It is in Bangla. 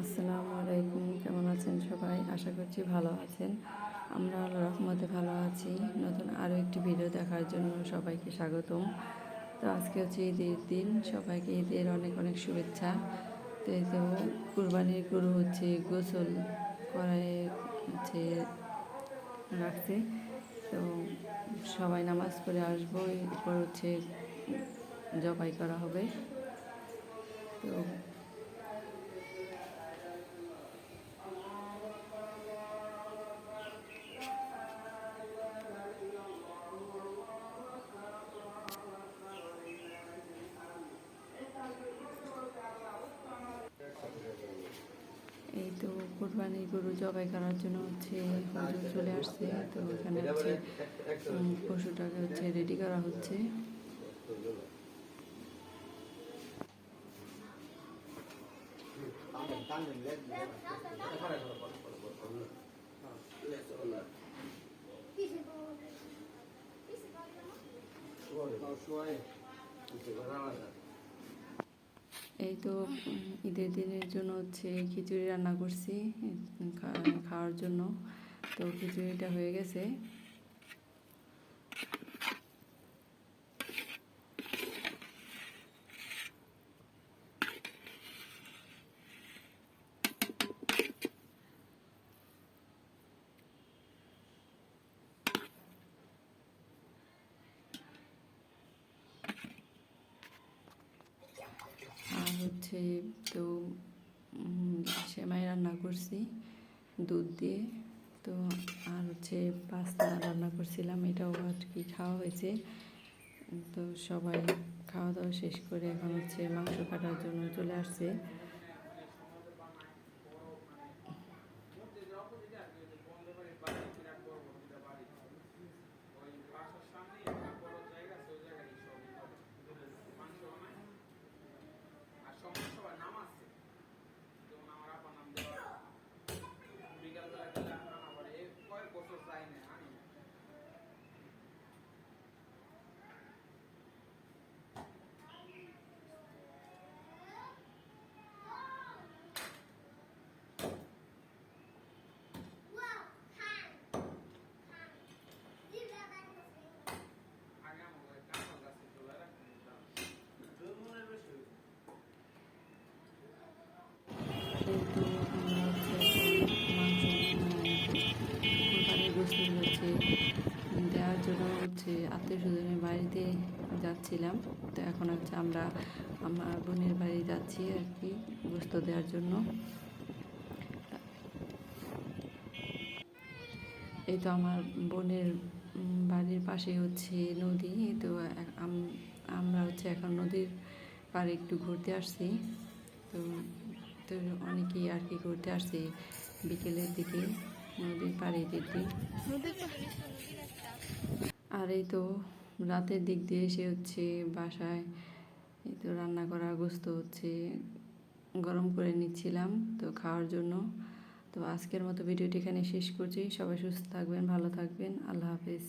আসসালামু আলাইকুম, কেমন আছেন সবাই? আশা করছি ভালো আছেন। আমরা আল্লাহ রহমতে ভালো আছি। নতুন আরও একটি ভিডিও দেখার জন্য সবাইকে স্বাগতম। তো আজকে হচ্ছে ঈদের দিন। সবাইকে ঈদের অনেক অনেক শুভেচ্ছা। তো এই তো কুরবানির গরু হচ্ছে গোসল করায় হচ্ছে রাখছে। তো সবাই নামাজ পড়ে আসব। এরপর হচ্ছে জবাই করা হবে। তো কোরবানির গরু জবাই করার জন্য হচ্ছে হুজুর চলে আসছে। তো এখানে হচ্ছে পশুটাকে হচ্ছে রেডি করা হচ্ছে। এই তো ঈদের দিনের জন্য হচ্ছে খিচুড়ি রান্না করছি খাওয়ার জন্য। তো খিচুড়িটা হয়ে গেছে আর হচ্ছে তো সেমাই রান্না করছি, দুধ দিয়ে। তো আর হচ্ছে পাস্তা রান্না করছিলাম, এটাও আর কি খাওয়া হয়েছে। তো সবাই খাওয়া দাওয়া শেষ করে এখন হচ্ছে মাংস কাটার জন্য চলে আসছে আর সমস্যা হয় নাম আছে যেমন আমার আপার নাম দেওয়া বিকালবেলা গেলে আমার আবার এই কয়েক বছর যাই না আনি না। আগে আমাকে কাঁঠাল গাছে চলে রাখতাম এই তো আমরা হচ্ছে মাংস কোরবানির গোসল হচ্ছে দেওয়ার জন্য হচ্ছে আত্মীয় স্বজনের বাড়িতে যাচ্ছিলাম। তো এখন হচ্ছে আমরা আমার বোনের বাড়ি যাচ্ছি আর কি গোস্ত দেওয়ার জন্য। এই তো আমার বোনের বাড়ির পাশে হচ্ছে নদী। তো আমরা হচ্ছে এখন নদীর পাড়ে একটু ঘুরতে আসছি। তো তো অনেকেই আর কি ঘুরতে আসছে বিকেলের দিকে নদীর পাড়ে দিকে আর এই তো রাতের দিক দিয়ে এসে হচ্ছে বাসায় এই তো রান্না করা গোস্ত হচ্ছে গরম করে নিচ্ছিলাম তো খাওয়ার জন্য। তো আজকের মতো ভিডিওটি এখানে শেষ করছি। সবাই সুস্থ থাকবেন ভালো থাকবেন। আল্লাহ হাফেজ।